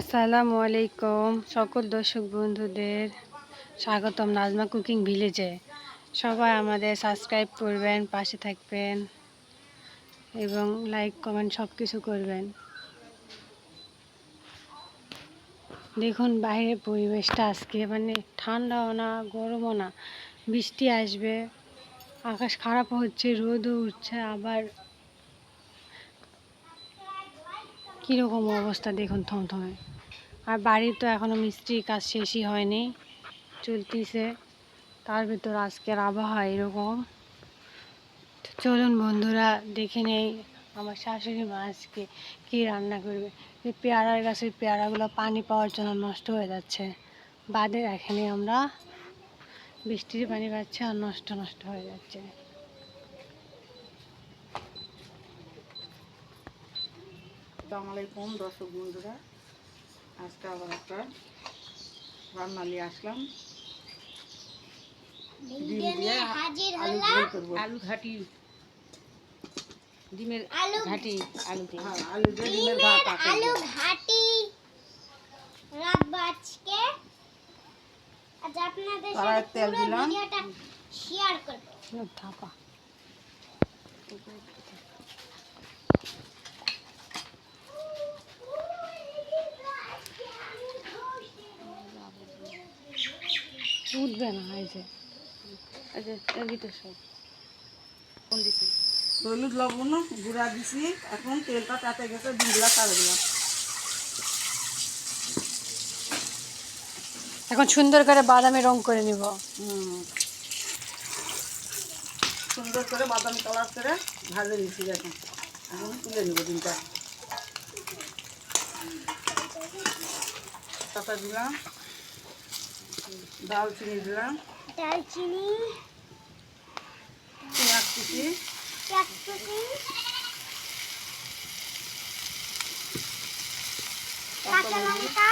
আসসালামু আলাইকুম সকল দর্শক বন্ধুদের। স্বাগতম নাজমা কুকিং ভিলেজে। সবাই আমাদের সাবস্ক্রাইব করবেন, পাশে থাকবেন এবং লাইক, কমেন্ট সব কিছু করবেন। দেখুন বাইরের পরিবেশটা আজকে মানে ঠান্ডাও না, গরমও না। বৃষ্টি আসবে, আকাশ খারাপ হচ্ছে, রোদও উঠছে, আবার কীরকম অবস্থা দেখুন থমথমে। আর বাড়ির তো এখনও মিস্ত্রির কাজ শেষই হয়নি, চলতিছে। তার ভিতর আজকের আবহাওয়া এরকম। চলুন বন্ধুরা, দেখে নেই আমার শাশুড়ি মা আজকে কী রান্না করবে। এই পেয়ারার গাছের পেয়ারাগুলো পানি পাওয়ার জন্য নষ্ট হয়ে যাচ্ছে। বাদে রাখেনি আমরা বৃষ্টির পানি পাচ্ছে আর নষ্ট নষ্ট হয়ে যাচ্ছে। আসসালামু আলাইকুম দর্শক বন্ধুরা। আজকে আবার একটা রান্না নিয়ে আসলাম আলু ঘাটি। ডিমের আলু- ঘাটি আলু হ্যাঁ আলু ডিমের আলু ঘাটি। রাখব আজকে। আজ আপনাদের সাথে পুরো ভিডিওটা শেয়ার করব। থাপা উঠবে না এই যে। এই যে এর ভিতর সব। কোন দিছে। হলুদ লবণ গুঁড়া দিছি। এখন তেলটা তাতে গেছে ডিমগুলা ছাড়ে দিলাম। এখন সুন্দর করে বাদামি রং করে নিব। সুন্দর করে বাদামি কালার করে ভাজে নিচ্ছি দেখুন এখন তুলে নেব ডিমটা। তাতে দিলাম। দালচিনি দিলাম। দালচিনি পেঁয়াজ কুচি চাকচুকি কাঁচা লঙ্কা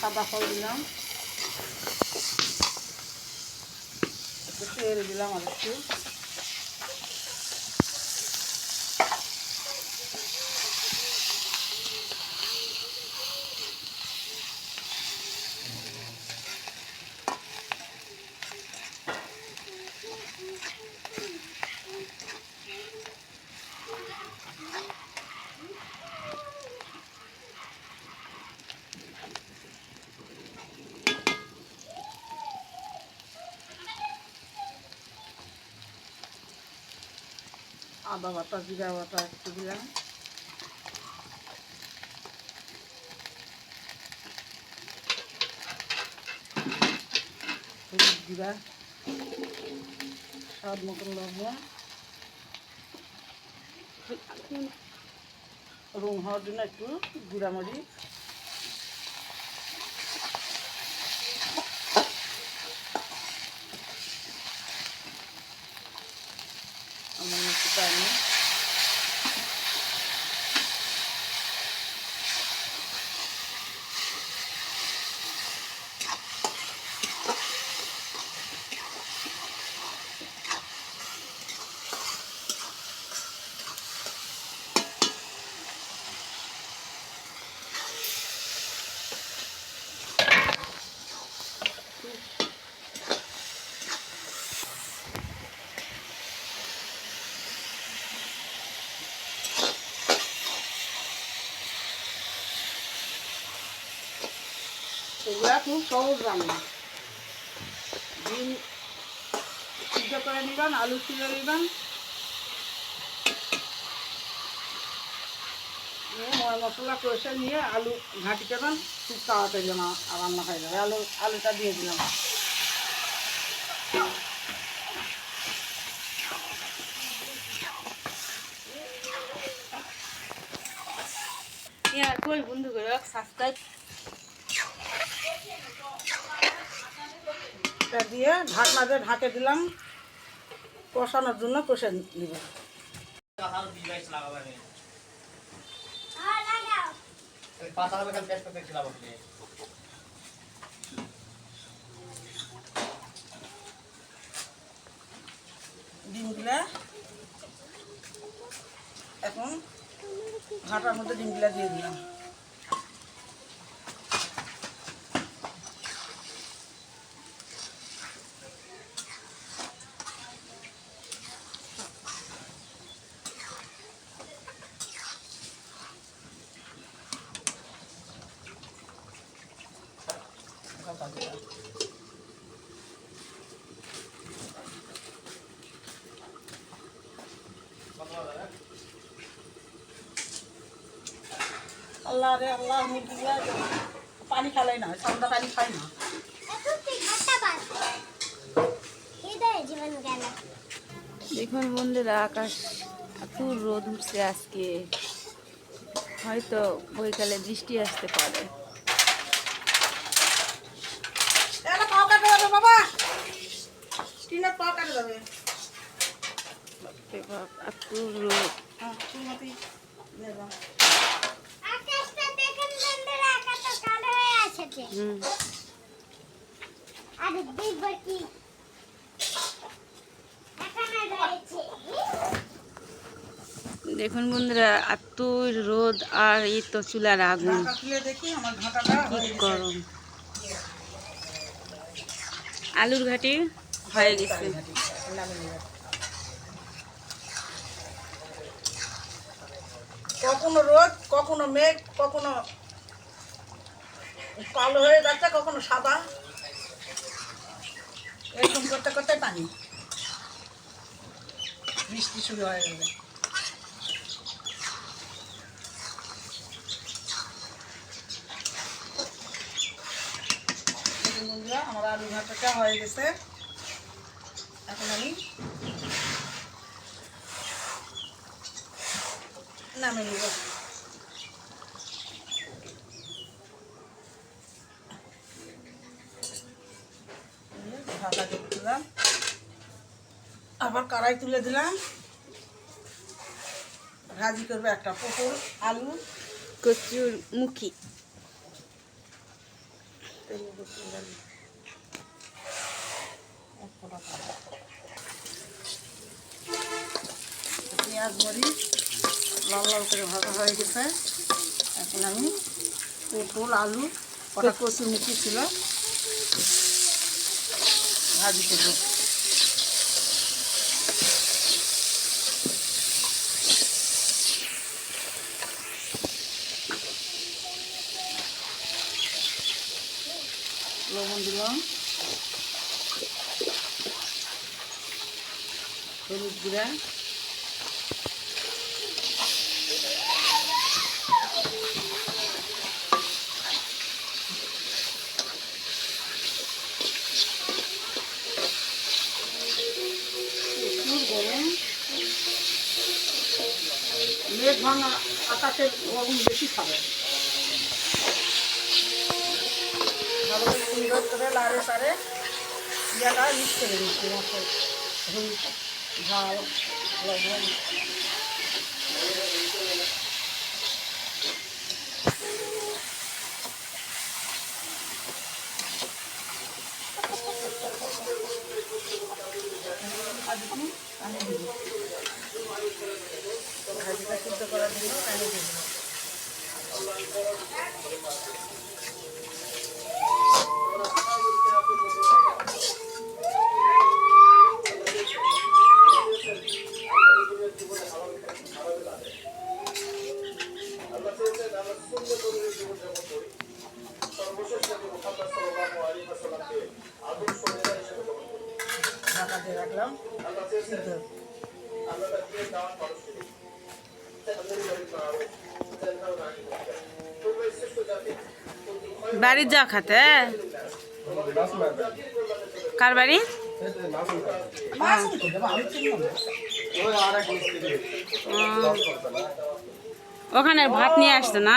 সাদা ফল দিলাম। একটু তেল আদা বাটা জিরা বাটা একটু দিলাম। জিরা, স্বাদ মতন লবণ। রুম হওয়ার জন্য একটু গুঁড়া মরিচ আমার একটু পানি খুব সহজ রান্না ডিম সিদ্ধ করে নিবেন আলু ছিঁড়ে নিবেন ময় মশলা কষে নিয়ে আলু ঘাঁটি দেবেন খুব তাড়াতাড়ি যেন রান্না হয়ে যাবে আলু, আলুটা দিয়ে দিলাম। আর কই বন্ধু করে এটা দিয়ে ঢাকনা দিয়ে ঢাকে দিলাম। কষানোর জন্য কষে নিব। ডিমগুলা এখন ঘাটার মধ্যে ডিমগুলা দিয়ে দিলাম। আল্লাহ রে আল্লাহ মুরগিগুলা পানি খালাই না ঠান্ডা পানি খাই না। দেখুন বন্ধুরা আকাশ এত রোদ উঠছে আজকে। হয়তো বৈকালে বৃষ্টি আসতে পারে। এটা পাও কাটে যাবে বাবা টিনের পাও কাটে যাবে বাপরে বাপ, এত রোদ হ্যাঁ চুলমতি নিয়ে যাও আকাশটা দেখেন বন্ধুরা আকাশ তো কালো আসছে আর কি দেখুন বন্ধুরা এত রোদ আর এই তো চুলার আগুন। গরম। আলুর ঘাটি হয়ে গেছে। কখনো রোদ কখনো মেঘ কখনো কালো হয়ে যাচ্ছে, কখনো সাদা। এরকম করতে করতে পানি। বৃষ্টি শুরু হয়ে বন্ধুরা, আমার আলু ভাতাটা হয়ে গেছে। এখন আমি নামে নিব ঢাকা দিয়ে দিলাম আবার কড়াই তুলে দিলাম। ভাজি করবে একটা পটল আলু। কচুর মুখি। পেঁয়াজ মরিচ লাল লাল করে ভাজা হয়ে গেছে। এখন আমি পটল আলু কটা কচুর মুখি ছিল ভাজি করব লবণ দিলাম। হলুদ গুঁড়া। মেঘ ভাঙা আকাশে গরম বেশি খাবে। ভালো করে লাড়ে সারে ইয়াটা মিক্স করে দিচ্ছি মতো ঝাল ভাজিটা সিদ্ধ করার জন্য পানি দিব বাড়ির যাও খাতে কার বাড়ি? ওখানে ভাত নিয়ে আসতো না?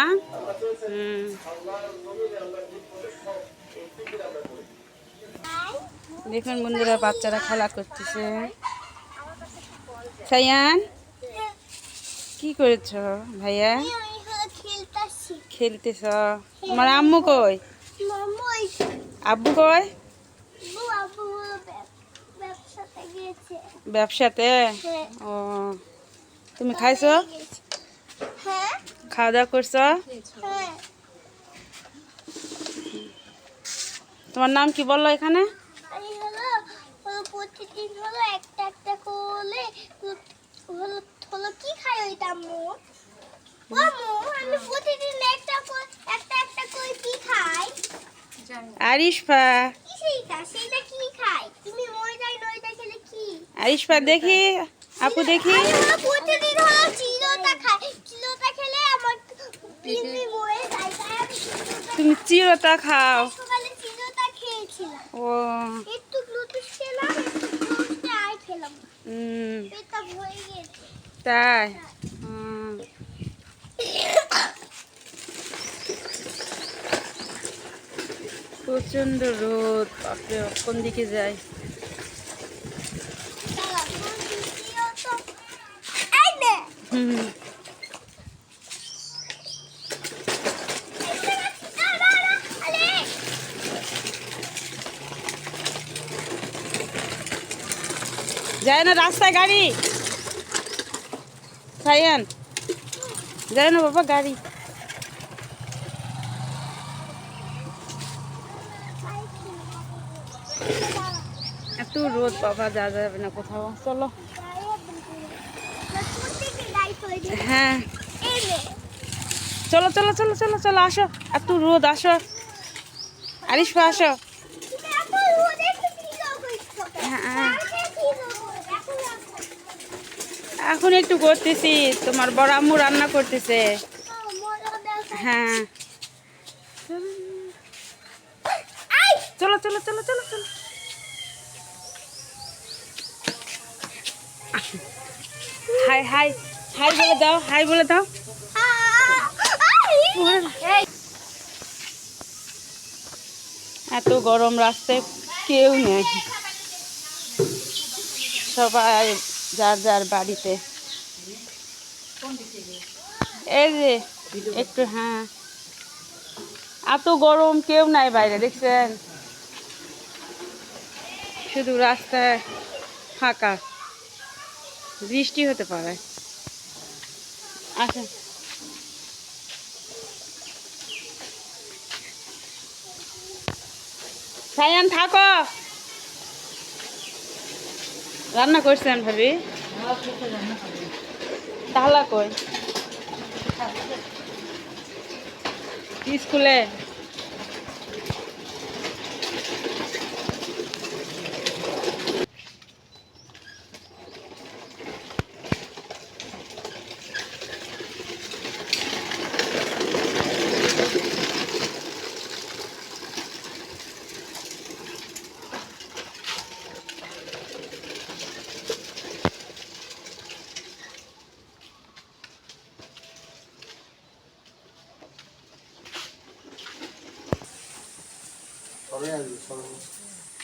দেখুন বন্ধুরা, বাচ্চারা খেলা করতেছে। সাইয়ান কি করেছ ভাইয়া? খেলতাছি? তোমার আম্মু কই? আব্বু কই? ব্যবসাতে হ্যাঁ। ও তুমি খাইছো। হ্যাঁ। খাওয়া দাওয়া করছ? হ্যাঁ। তোমার নাম কি বলল এখানে? প্রতিদিন হলো একটা একটা করে হলো হলো কি খাই ওইটা আম্মু আরিশপা দেখি। আপু দেখি। তুমি চিরতা খাও। ও। একটু খেলাম একটু খেলাম। তাই। প্রচণ্ড রোদ, বাপরে, কোন দিকে আরে। যায় না রাস্তায় গাড়ি সাইয়ান যায় না বাবা, গাড়ি এত রোদ বাবা, যা যাবে না, কোথাও চলো। হ্যাঁ চলো চলো চলো চলো চলো, আসো এত রোদ, আসো আরিশপা আসো? হ্যাঁ। এখন একটু করতেছি তোমার বড় আম্মু রান্না করতেছে। হ্যাঁ চলো চলো চলো চলো চলো হাই হাই হাই বলে দাও, হাই বলে দাও। এত গরম রাস্তায় কেউ নেই। সবাই যার যার বাড়িতে। এই যে, একটু হ্যাঁ। এত গরম, কেউ নাই বাইরে, দেখছেন? শুধু রাস্তায় ফাঁকা। বৃষ্টি হতে পারে। আচ্ছা। সায়ান থাকো। রান্না করছেন ভাবি? তাহলে কই? স্কুলে।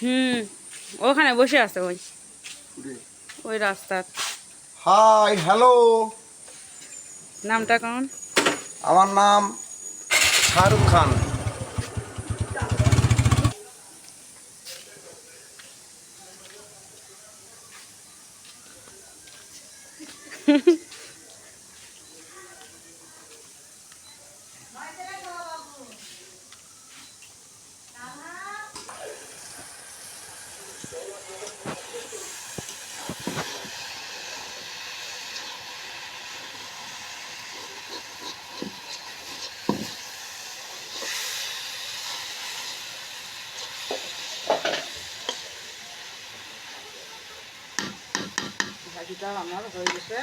হুম ওখানে বসে আছে ওই। ওই রাস্তার। Hi hello. নামটা কেমন? আমার নাম শাহরুখ খান। ভাজিটা আমার হয়ে গেছে।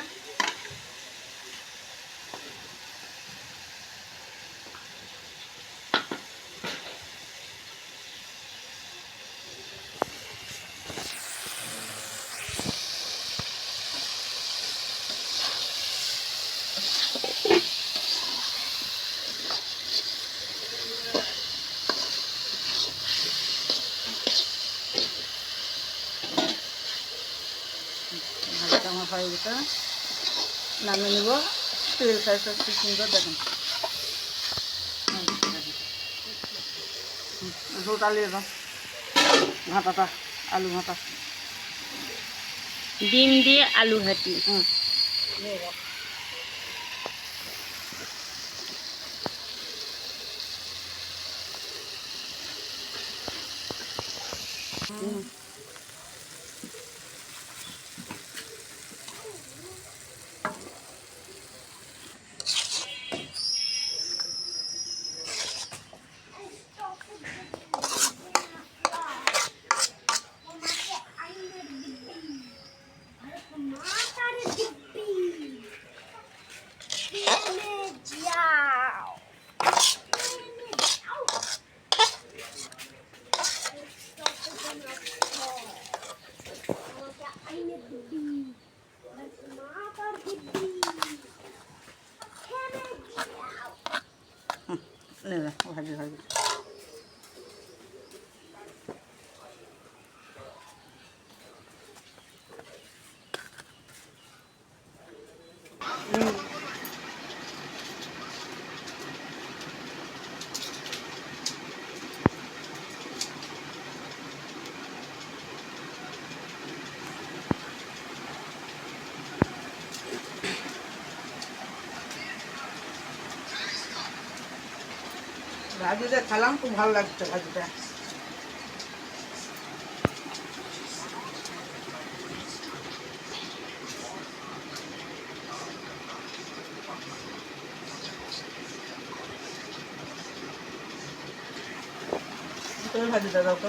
মাছটা নামিয়ে নেব। তেল সাইজটা কি সুন্দর দেখেন। রোটা নিয়ে দাও ঘাঁটাটা আলু ঘাঁটা ডিম দিয়ে আলু ঘাটি হুম। হুম। ভাজিটা খেলাম খুব ভালো লাগছে ভাজিটা। ভাজিটা দাও তো।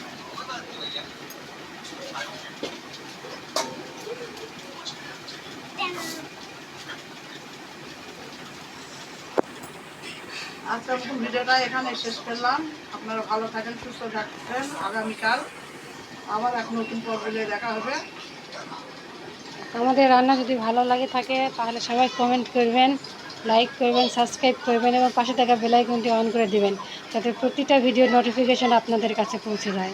মতন ভিডিওটা এখানে শেষ করলাম। আপনারা ভালো থাকেন, সুস্থ থাকবেন আগামীকাল আবার এক নতুন পর্বে দেখা হবে। আমাদের রান্না যদি ভালো লাগে থাকে, তাহলে সবাই কমেন্ট করবেন লাইক করবেন সাবস্ক্রাইব করবেন এবং পাশে থাকা বেলাইকনটি অন করে দিবেন, যাতে প্রতিটা ভিডিও নোটিফিকেশান আপনাদের কাছে পৌঁছে যায়।